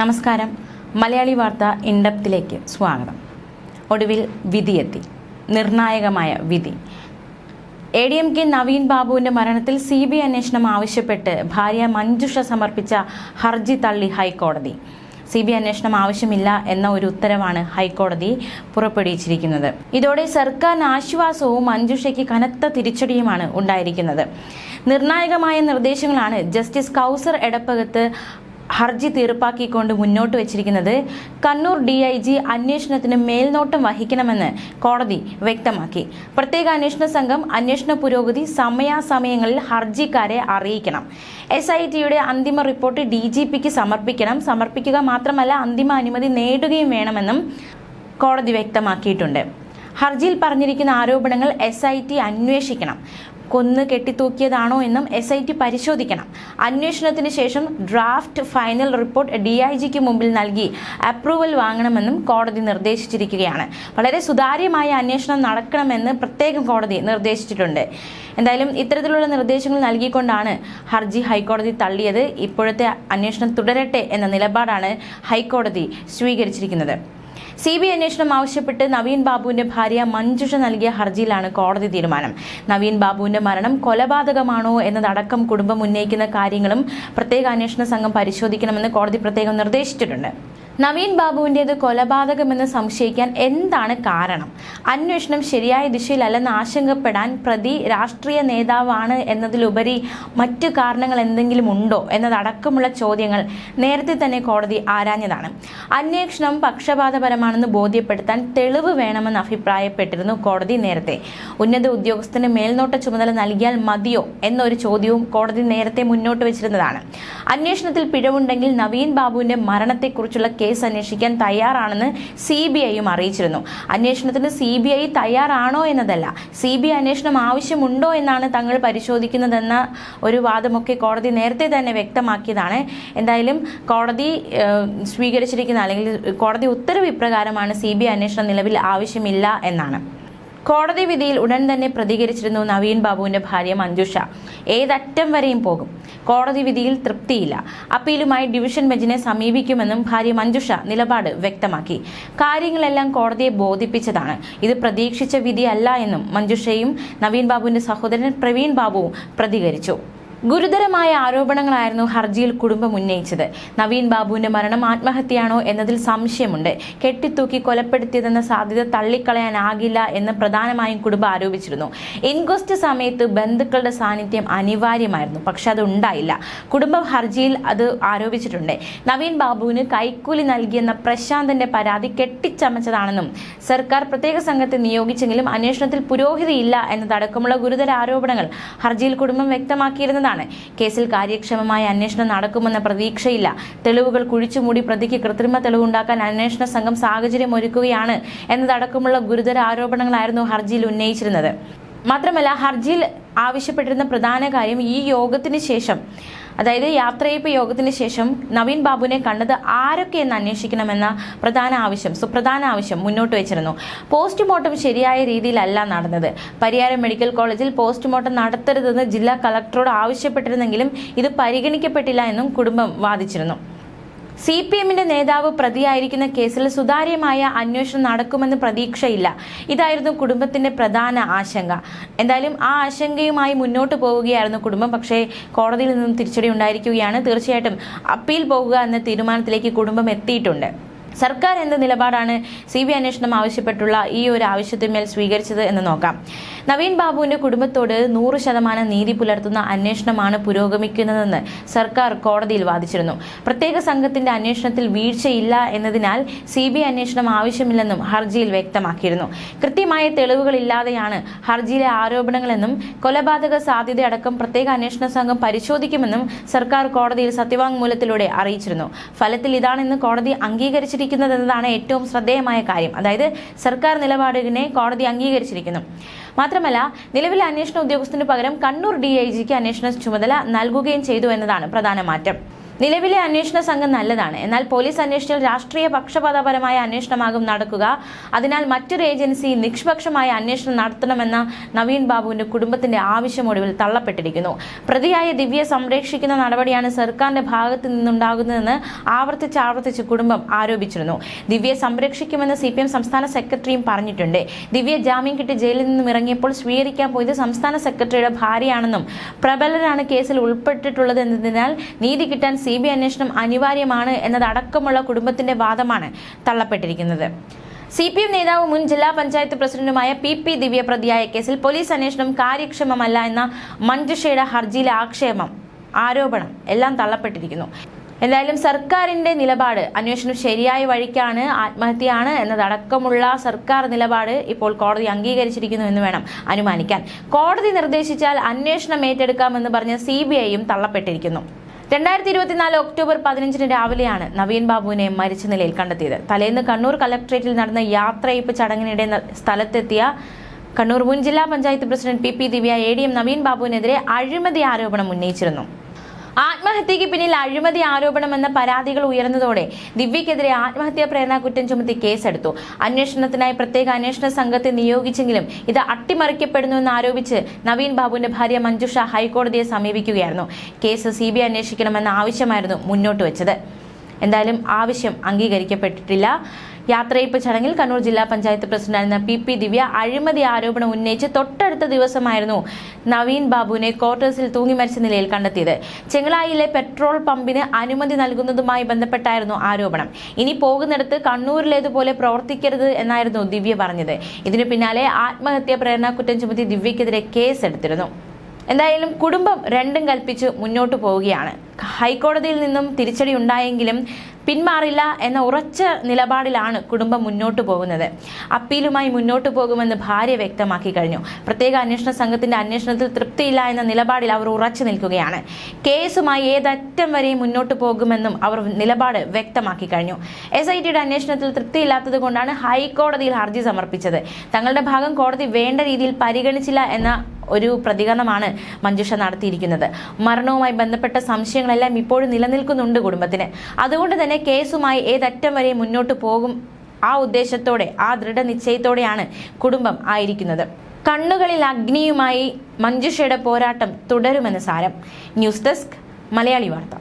നമസ്കാരം. മലയാളി വാർത്ത ഇൻഡപ്തിലേക്ക് സ്വാഗതം. ഒടുവിൽ വിധിയെത്തി. നിർണായകമായ വിധി. A D M K Naveen ബാബുവിന്റെ മരണത്തിൽ സി ബി അന്വേഷണം ആവശ്യപ്പെട്ട് ഭാര്യ മഞ്ജുഷ സമർപ്പിച്ച ഹർജി തള്ളി ഹൈക്കോടതി. സി ബി അന്വേഷണം ആവശ്യമില്ല എന്ന ഒരു ഉത്തരവാണ് ഹൈക്കോടതി പുറപ്പെടുവിച്ചിരിക്കുന്നത്. ഇതോടെ സർക്കാർ ആശ്വാസവും മഞ്ജുഷയ്ക്ക് കനത്ത തിരിച്ചടിയുമാണ് ഉണ്ടായിരിക്കുന്നത്. നിർണായകമായ നിർദ്ദേശങ്ങളാണ് ജസ്റ്റിസ് കൗസർ എടപ്പകത്ത് ഹർജി തീർപ്പാക്കിക്കൊണ്ട് മുന്നോട്ട് വച്ചിരിക്കുന്നത് കണ്ണൂർ ഡി ഐ ജി അന്വേഷണത്തിന് മേൽനോട്ടം വഹിക്കണമെന്ന് കോടതി വ്യക്തമാക്കി. പ്രത്യേക അന്വേഷണ സംഘം അന്വേഷണ പുരോഗതി സമയാസമയങ്ങളിൽ ഹർജിക്കാരെ അറിയിക്കണം. എസ് ഐ ടിയുടെ അന്തിമ റിപ്പോർട്ട് ഡി ജി പിക്ക് സമർപ്പിക്കണം. സമർപ്പിക്കുക മാത്രമല്ല അന്തിമ അനുമതി നേടുകയും വേണമെന്നും കോടതി വ്യക്തമാക്കിയിട്ടുണ്ട്. ഹർജിയിൽ പറഞ്ഞിരിക്കുന്ന ആരോപണങ്ങൾ എസ് ഐ ടി അന്വേഷിക്കണം. കൊന്ന് കെട്ടിത്തൂക്കിയതാണോ എന്നും എസ് ഐ ടി പരിശോധിക്കണം. അന്വേഷണത്തിന് ശേഷം draft final report D I ജിക്ക് മുമ്പിൽ നൽകി അപ്രൂവൽ വാങ്ങണമെന്നും കോടതി നിർദ്ദേശിച്ചിരിക്കുകയാണ്. വളരെ സുതാര്യമായ അന്വേഷണം നടക്കണമെന്ന് പ്രത്യേകം കോടതി നിർദ്ദേശിച്ചിട്ടുണ്ട്. എന്തായാലും ഇത്തരത്തിലുള്ള നിർദ്ദേശങ്ങൾ നൽകിക്കൊണ്ടാണ് ഹർജി ഹൈക്കോടതി തള്ളിയത്. ഇപ്പോഴത്തെ അന്വേഷണം തുടരട്ടെ എന്ന നിലപാടാണ് ഹൈക്കോടതി സ്വീകരിച്ചിരിക്കുന്നത്. സി ബി ഐ അന്വേഷണം ആവശ്യപ്പെട്ട് നവീൻ ബാബുവിന്റെ ഭാര്യ മഞ്ജുഷ നൽകിയ ഹർജിയിലാണ് കോടതി തീരുമാനം. നവീൻ ബാബുവിന്റെ മരണം കൊലപാതകമാണോ എന്നതടക്കം കുടുംബം ഉന്നയിക്കുന്ന കാര്യങ്ങളും പ്രത്യേക അന്വേഷണ സംഘം പരിശോധിക്കണമെന്ന് കോടതി പ്രത്യേകം നിർദ്ദേശിച്ചിട്ടുണ്ട്. നവീൻ ബാബുവിന്റേത് കൊലപാതകമെന്ന് സംശയിക്കാൻ എന്താണ് കാരണം? അന്വേഷണം ശരിയായ ദിശയിലല്ലെന്ന് ആശങ്കപ്പെടാൻ പ്രതി രാഷ്ട്രീയ നേതാവാണ് എന്നതിലുപരി മറ്റു കാരണങ്ങൾ എന്തെങ്കിലും ഉണ്ടോ എന്നതടക്കമുള്ള ചോദ്യങ്ങൾ നേരത്തെ തന്നെ കോടതി ആരാഞ്ഞതാണ്. അന്വേഷണം പക്ഷപാതപരമാണെന്ന് ബോധ്യപ്പെടുത്താൻ തെളിവ് വേണമെന്ന് അഭിപ്രായപ്പെട്ടിരുന്നു കോടതി നേരത്തെ. ഉന്നത ഉദ്യോഗസ്ഥന് മേൽനോട്ട ചുമതല നൽകിയാൽ മതിയോ എന്നൊരു ചോദ്യവും കോടതി നേരത്തെ മുന്നോട്ട് വെച്ചിരുന്നതാണ്. അന്വേഷണത്തിൽ പിഴവുണ്ടെങ്കിൽ നവീൻ ബാബുവിന്റെ മരണത്തെക്കുറിച്ചുള്ള കേസ് അന്വേഷിക്കാൻ തയ്യാറാണെന്ന് സി ബി ഐയും അറിയിച്ചിരുന്നു. അന്വേഷണത്തിന് സി ബി ഐ തയ്യാറാണോ എന്നതല്ല. സി ബി ഐ അന്വേഷണം ആവശ്യമുണ്ടോ എന്നാണ് തങ്ങൾ പരിശോധിക്കുന്നതെന്ന ഒരു വാദമൊക്കെ കോടതി നേരത്തെ തന്നെ വ്യക്തമാക്കിയതാണ്. എന്തായാലും കോടതി സ്വീകരിച്ചിരിക്കുന്ന അല്ലെങ്കിൽ കോടതി ഉത്തരവ് ഇപ്രകാരമാണ് സി ബി ഐ അന്വേഷണം നിലവിൽ ആവശ്യമില്ല എന്നാണ്. കോടതി വിധിയിൽ ഉടൻ തന്നെ പ്രതികരിച്ചിരുന്നു നവീൻ ബാബുവിന്റെ ഭാര്യ മഞ്ജുഷ. ഏതറ്റം വരെയും പോകും. കോടതി വിധിയിൽ തൃപ്തിയില്ല. അപ്പീലുമായി ഡിവിഷൻ ബെഞ്ചിനെ സമീപിക്കുമെന്നും ഭാര്യ മഞ്ജുഷ നിലപാട് വ്യക്തമാക്കി. കാര്യങ്ങളെല്ലാം കോടതിയെ ബോധിപ്പിച്ചതാണ്. ഇത് പ്രതീക്ഷിച്ച വിധിയല്ല എന്നും മഞ്ജുഷയും നവീൻ ബാബുവിന്റെ സഹോദരൻ പ്രവീൺ ബാബുവും പ്രതികരിച്ചു. ഗുരുതരമായ ആരോപണങ്ങളായിരുന്നു ഹർജിയിൽ കുടുംബം ഉന്നയിച്ചത്. നവീൻ ബാബുവിന്റെ മരണം ആത്മഹത്യയാണോ എന്നതിൽ സംശയമുണ്ട്. കെട്ടിത്തൂക്കി കൊലപ്പെടുത്തിയതെന്ന സാധ്യത തള്ളിക്കളയാനാകില്ല എന്ന് പ്രധാനമായും കുടുംബം ആരോപിച്ചിരുന്നു. ഇൻക്വസ്റ്റ് സമയത്ത് ബന്ധുക്കളുടെ സാന്നിധ്യം അനിവാര്യമായിരുന്നു പക്ഷെ അത് ഉണ്ടായില്ല കുടുംബം ഹർജിയിൽ അത് ആരോപിച്ചിട്ടുണ്ട്. നവീൻ ബാബുവിന് കൈക്കൂലി നൽകിയെന്ന പ്രശാന്തന്റെ പരാതി കെട്ടിച്ചമച്ചതാണെന്നും സർക്കാർ പ്രത്യേക സംഘത്തെ നിയോഗിച്ചെങ്കിലും അന്വേഷണത്തിൽ പുരോഹിതിയില്ല എന്നതടക്കമുള്ള ഗുരുതര ആരോപണങ്ങൾ ഹർജിയിൽ കുടുംബം വ്യക്തമാക്കിയിരുന്നതാണ്. കേസിൽ കാര്യക്ഷമമായ അന്വേഷണം നടക്കുമെന്ന പ്രതീക്ഷയില്ല. തെളിവുകൾ കുഴിച്ചുമൂടി പ്രതിക്ക് കൃത്രിമ തെളിവുണ്ടാക്കാൻ അന്വേഷണ സംഘം സാഹചര്യം ഒരുക്കുകയാണ് എന്നതടക്കമുള്ള ഗുരുതര ആരോപണങ്ങളായിരുന്നു ഹർജിയിൽ ഉന്നയിച്ചിരുന്നത്. മാത്രമല്ല ഹർജിയിൽ ആവശ്യപ്പെട്ടിരുന്ന പ്രധാന കാര്യം ഈ യോഗത്തിന് ശേഷം അതായത് യാത്രയപ്പ് യോഗത്തിന് ശേഷം നവീൻ ബാബുവിനെ കണ്ടത് ആരൊക്കെയെന്ന് അന്വേഷിക്കണമെന്ന പ്രധാന ആവശ്യം സുപ്രധാന ആവശ്യം മുന്നോട്ട് വെച്ചിരുന്നു. പോസ്റ്റ്മോർട്ടം ശരിയായ രീതിയിലല്ല നടന്നത്. പരിയാരം മെഡിക്കൽ കോളേജിൽ പോസ്റ്റ്മോർട്ടം നടത്തരുതെന്ന് ജില്ലാ കളക്ടറോട് ആവശ്യപ്പെട്ടിരുന്നെങ്കിലും ഇത് പരിഗണിക്കപ്പെട്ടില്ല എന്നും കുടുംബം വാദിച്ചിരുന്നു. സി പി എമ്മിന്റെ നേതാവ് പ്രതിയായിരിക്കുന്ന കേസിൽ സുതാര്യമായ അന്വേഷണം നടക്കുമെന്ന് പ്രതീക്ഷയില്ല. ഇതായിരുന്നു കുടുംബത്തിന്റെ പ്രധാന ആശങ്ക. എന്തായാലും ആ ആശങ്കയുമായി മുന്നോട്ട് പോവുകയായിരുന്നു കുടുംബം. പക്ഷേ കോടതിയിൽ നിന്നും തിരിച്ചടി ഉണ്ടായിരിക്കുകയാണ്. തീർച്ചയായിട്ടും അപ്പീൽ പോകുക എന്ന തീരുമാനത്തിലേക്ക് കുടുംബം എത്തിയിട്ടുണ്ട്. സർക്കാർ എന്ത് നിലപാടാണ് സി ബി അന്വേഷണം ആവശ്യപ്പെട്ടുള്ള ഈ ഒരു ആവശ്യത്തിന്മേൽ സ്വീകരിച്ചത് എന്ന് നോക്കാം. നവീൻ ബാബുവിന്റെ കുടുംബത്തോട് നൂറ് ശതമാനം നീതി പുലർത്തുന്ന അന്വേഷണമാണ് പുരോഗമിക്കുന്നതെന്ന് സർക്കാർ കോടതിയിൽ വാദിച്ചിരുന്നു. പ്രത്യേക സംഘത്തിന്റെ അന്വേഷണത്തിൽ വീഴ്ചയില്ല എന്നതിനാൽ സി ബി അന്വേഷണം ആവശ്യമില്ലെന്നും ഹർജിയിൽ വ്യക്തമാക്കിയിരുന്നു. കൃത്യമായ തെളിവുകളില്ലാതെയാണ് ഹർജിയിലെ ആരോപണങ്ങളെന്നും കൊലപാതക സാധ്യതയടക്കം പ്രത്യേക അന്വേഷണ സംഘം പരിശോധിക്കുമെന്നും സർക്കാർ കോടതിയിൽ സത്യവാങ്മൂലത്തിലൂടെ അറിയിച്ചിരുന്നു. ഫലത്തിൽ ഇതാണെന്ന് കോടതി അംഗീകരിച്ചിരിക്കുന്നതെന്നതാണ് ഏറ്റവും ശ്രദ്ധേയമായ കാര്യം. അതായത് സർക്കാർ നിലപാടിനെ കോടതി അംഗീകരിച്ചിരിക്കുന്നു. മാത്രമല്ല നിലവിലെ അന്വേഷണ ഉദ്യോഗസ്ഥന് പകരം കണ്ണൂർ ഡി ഐ ജിക്ക് അന്വേഷണ ചുമതല നൽകുകയും ചെയ്തു എന്നതാണ് പ്രധാന മാറ്റം. നിലവിലെ അന്വേഷണ സംഘം നല്ലതാണ്. എന്നാൽ പോലീസ് അന്വേഷണത്തിൽ രാഷ്ട്രീയ പക്ഷപാതപരമായ അന്വേഷണമാകും നടക്കുക. അതിനാൽ മറ്റൊരു ഏജൻസി നിഷ്പക്ഷമായ അന്വേഷണം നടത്തണമെന്ന നവീൻ ബാബുവിന്റെ കുടുംബത്തിന്റെ ആവശ്യം ഒടുവിൽ തള്ളപ്പെട്ടിരിക്കുന്നു. പ്രതിയായ ദിവ്യയെ സംരക്ഷിക്കുന്ന നടപടിയാണ് സർക്കാരിന്റെ ഭാഗത്തു നിന്നുണ്ടാകുന്നതെന്ന് ആവർത്തിച്ച് ആവർത്തിച്ച് കുടുംബം ആരോപിച്ചിരുന്നു. ദിവ്യയെ സംരക്ഷിക്കുമെന്ന് സി സംസ്ഥാന സെക്രട്ടറിയും പറഞ്ഞിട്ടുണ്ട്. ദിവ്യ ജാമ്യം കിട്ടി ജയിലിൽ നിന്നും ഇറങ്ങിയപ്പോൾ സ്വീകരിക്കാൻ പോയത് സംസ്ഥാന സെക്രട്ടറിയുടെ ഭാര്യയാണെന്നും പ്രബലരാണ് കേസിൽ ഉൾപ്പെട്ടിട്ടുള്ളത് എന്നതിനാൽ നീതി കിട്ടാൻ സി ബി അന്വേഷണം അനിവാര്യമാണ് എന്നതടക്കമുള്ള കുടുംബത്തിന്റെ വാദമാണ് തള്ളപ്പെട്ടിരിക്കുന്നത്. സി പി എം നേതാവ് മുൻ ജില്ലാ പഞ്ചായത്ത് പ്രസിഡന്റുമായ പി പി ദിവ്യ പ്രതിയായ കേസിൽ പോലീസ് അന്വേഷണം കാര്യക്ഷമമല്ല എന്ന മഞ്ജുഷയുടെ ഹർജിയിലെ ആക്ഷേപം ആരോപണം എല്ലാം തള്ളപ്പെട്ടിരിക്കുന്നു. എന്തായാലും സർക്കാരിന്റെ നിലപാട് അന്വേഷണം ശരിയായ വഴിക്കാണ് ആത്മഹത്യയാണ് എന്നതടക്കമുള്ള സർക്കാർ നിലപാട് ഇപ്പോൾ കോടതി അംഗീകരിച്ചിരിക്കുന്നു എന്ന് വേണം അനുമാനിക്കാൻ. കോടതി നിർദ്ദേശിച്ചാൽ അന്വേഷണം ഏറ്റെടുക്കാമെന്ന് പറഞ്ഞ സി തള്ളപ്പെട്ടിരിക്കുന്നു. രണ്ടായിരത്തി ഇരുപത്തിനാല് ഒക്ടോബർ പതിനഞ്ചിന് രാവിലെയാണ് നവീൻ ബാബുവിനെ മരിച്ച നിലയിൽ കണ്ടെത്തിയത്. തലേന്ന് കണ്ണൂർ കലക്ട്രേറ്റിൽ നടന്ന യാത്രയപ്പ് ചടങ്ങിനിടെ സ്ഥലത്തെത്തിയ കണ്ണൂർ മുൻ ജില്ലാ panchayat president P P Divya A D M Naveen ബാബുവിനെതിരെ അഴിമതി ആരോപണം ഉന്നയിച്ചിരുന്നു. ആത്മഹത്യയ്ക്ക് പിന്നിൽ അഴിമതി ആരോപണമെന്ന പരാതികൾ ഉയർന്നതോടെ ദിവ്യക്കെതിരെ ആത്മഹത്യാ പ്രേരണ കുറ്റം ചുമത്തി കേസെടുത്തു. അന്വേഷണത്തിനായി പ്രത്യേക അന്വേഷണ സംഘത്തെ നിയോഗിച്ചെങ്കിലും ഇത് അട്ടിമറിക്കപ്പെടുന്നുവെന്ന് ആരോപിച്ച് നവീൻ ബാബുവിന്റെ ഭാര്യ മഞ്ജുഷ ഹൈക്കോടതിയെ സമീപിക്കുകയായിരുന്നു. കേസ് സി ബി അന്വേഷിക്കണമെന്ന ആവശ്യമായിരുന്നു മുന്നോട്ട് വെച്ചത്. എന്തായാലും ആവശ്യം അംഗീകരിക്കപ്പെട്ടിട്ടില്ല. യാത്രയപ്പ് ചടങ്ങിൽ കണ്ണൂർ ജില്ലാ പഞ്ചായത്ത് പ്രസിഡന്റായിരുന്ന പി പി ദിവ്യ അഴിമതി ആരോപണം ഉന്നയിച്ച് തൊട്ടടുത്ത ദിവസമായിരുന്നു നവീൻ ബാബുവിനെ ക്വാർട്ടേഴ്സിൽ തൂങ്ങി മരിച്ച നിലയിൽ കണ്ടെത്തിയത്. ചെങ്ങളായിലെ പെട്രോൾ പമ്പിന് അനുമതി നൽകുന്നതുമായി ബന്ധപ്പെട്ടായിരുന്നു ആരോപണം. ഇനി പോകുന്നിടത്ത് കണ്ണൂരിലേതുപോലെ പ്രവർത്തിക്കരുത് എന്നായിരുന്നു ദിവ്യ പറഞ്ഞത്. ഇതിനു പിന്നാലെ ആത്മഹത്യാ പ്രേരണ കുറ്റം ചുമത്തി ദിവ്യക്കെതിരെ കേസെടുത്തിരുന്നു. എന്തായാലും കുടുംബം രണ്ടും കൽപ്പിച്ച് മുന്നോട്ട് പോവുകയാണ്. ഹൈക്കോടതിയിൽ നിന്നും തിരിച്ചടി ഉണ്ടായെങ്കിലും പിന്മാറില്ല എന്ന ഉറച്ച നിലപാടിലാണ് കുടുംബം മുന്നോട്ട് പോകുന്നത്. അപ്പീലുമായി മുന്നോട്ട് പോകുമെന്ന് ഭാര്യ വ്യക്തമാക്കി കഴിഞ്ഞു. പ്രത്യേക അന്വേഷണ സംഘത്തിന്റെ അന്വേഷണത്തിൽ തൃപ്തിയില്ല എന്ന നിലപാടിൽ അവർ ഉറച്ചു നിൽക്കുകയാണ്. കേസുമായി ഏതറ്റം വരെയും മുന്നോട്ട് പോകുമെന്നും അവർ നിലപാട് വ്യക്തമാക്കി കഴിഞ്ഞു. എസ് ഐ ടിയുടെ അന്വേഷണത്തിൽ തൃപ്തിയില്ലാത്തത് കൊണ്ടാണ് ഹൈക്കോടതിയിൽ ഹർജി സമർപ്പിച്ചത്. തങ്ങളുടെ ഭാഗം കോടതി വേണ്ട രീതിയിൽ പരിഗണിച്ചില്ല എന്ന ഒരു പ്രതികരണമാണ് മഞ്ജുഷ നടത്തിയിരിക്കുന്നത്. മരണവുമായി ബന്ധപ്പെട്ട സംശയങ്ങളെല്ലാം ഇപ്പോഴും നിലനിൽക്കുന്നുണ്ട് കുടുംബത്തിന്. അതുകൊണ്ട് തന്നെ കേസുമായി ഏതറ്റം വരെ മുന്നോട്ട് പോകും ആ ഉദ്ദേശത്തോടെ ആ ദൃഢനിശ്ചയത്തോടെയാണ് കുടുംബം ആയിരിക്കുന്നത്. കണ്ണുകളിൽ അഗ്നിയുമായി മഞ്ജുഷയുടെ പോരാട്ടം തുടരുമെന്ന് സാരം. ന്യൂസ് ഡെസ്ക് മലയാളി വാർത്ത.